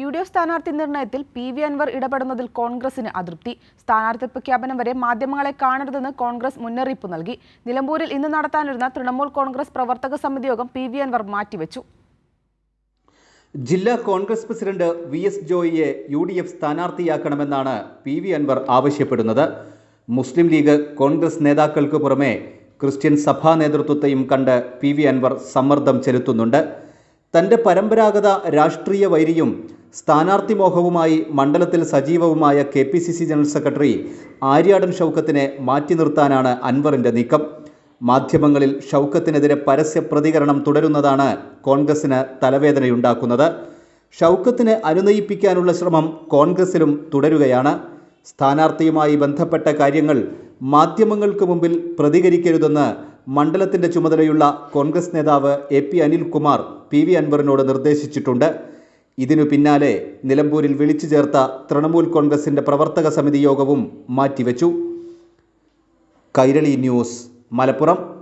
U D F സ്ഥാനാർത്ഥി നിർണയത്തിൽ P V Anvar ഇടപെടുന്നതിൽ കോൺഗ്രസിന് അതൃപ്തി. സ്ഥാനാർത്ഥി പ്രഖ്യാപനം വരെ മാധ്യമങ്ങളെ കാണരുതെന്ന് കോൺഗ്രസ് മുന്നറിയിപ്പ് നൽകി. നിലമ്പൂരിൽ ഇന്ന് നടത്താനിരുന്ന തൃണമൂൽ കോൺഗ്രസ് പ്രവർത്തക സമിതി യോഗം പി വി അൻവർ മാറ്റിവെച്ചു. ജില്ലാ കോൺഗ്രസ് പ്രസിഡന്റ് വി എസ് ജോയിയെ യു ഡി എഫ് സ്ഥാനാർത്ഥിയാക്കണമെന്നാണ് പി വി അൻവർ ആവശ്യപ്പെടുന്നത്. മുസ്ലിം ലീഗ് കോൺഗ്രസ് നേതാക്കൾക്ക് പുറമെ ക്രിസ്ത്യൻ സഭാ നേതൃത്വത്തെയും കണ്ട് പി വി അൻവർ സമ്മർദ്ദം ചെലുത്തുന്നുണ്ട്. തന്റെ പരമ്പരാഗത രാഷ്ട്രീയ വൈരിയും സ്ഥാനാർത്ഥി മോഹവുമായി മണ്ഡലത്തിൽ സജീവവുമായ K P C C general secretary Aryadan ഷൗക്കത്തിനെ മാറ്റി നിർത്താനാണ് അൻവറിന്റെ നീക്കം. മാധ്യമങ്ങളിൽ ഷൗക്കത്തിനെതിരെ പരസ്യ പ്രതികരണം തുടരുന്നതാണ് കോൺഗ്രസിന് തലവേദനയുണ്ടാക്കുന്നത്. ഷൗക്കത്തിനെ അനുനയിപ്പിക്കാനുള്ള ശ്രമം കോൺഗ്രസിലും തുടരുകയാണ്. സ്ഥാനാർത്ഥിയുമായി ബന്ധപ്പെട്ട കാര്യങ്ങൾ മാധ്യമങ്ങൾക്ക് മുമ്പിൽ പ്രതികരിക്കരുതെന്ന് മണ്ഡലത്തിന്റെ ചുമതലയുള്ള കോൺഗ്രസ് നേതാവ് A P Anilkumar P V അൻവറിനോട് നിർദ്ദേശിച്ചിട്ടുണ്ട്. ഇതിനു പിന്നാലെ നിലമ്പൂരിൽ വിളിച്ചു ചേർത്ത തൃണമൂൽ കോൺഗ്രസിന്റെ പ്രവർത്തക സമിതി യോഗവും മാറ്റിവെച്ചു. കൈരളി ന്യൂസ് മലപ്പുറം.